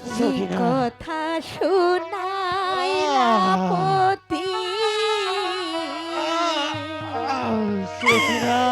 কথা শুনাইলা পতি। Sakhina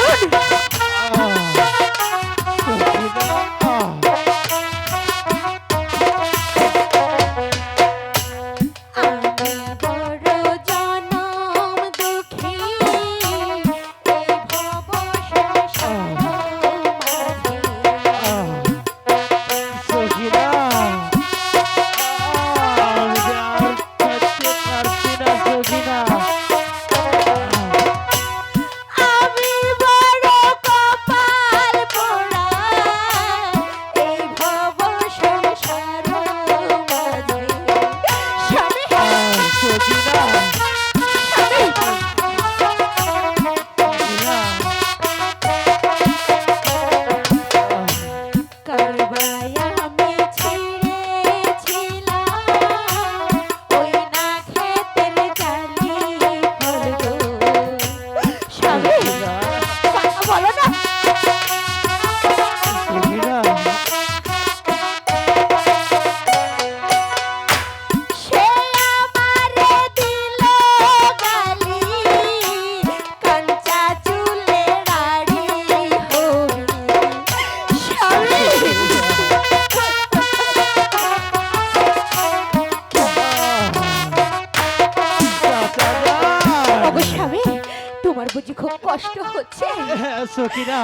Oh, my God. খুব কষ্ট হচ্ছে। হ্যাঁ, সখিরা।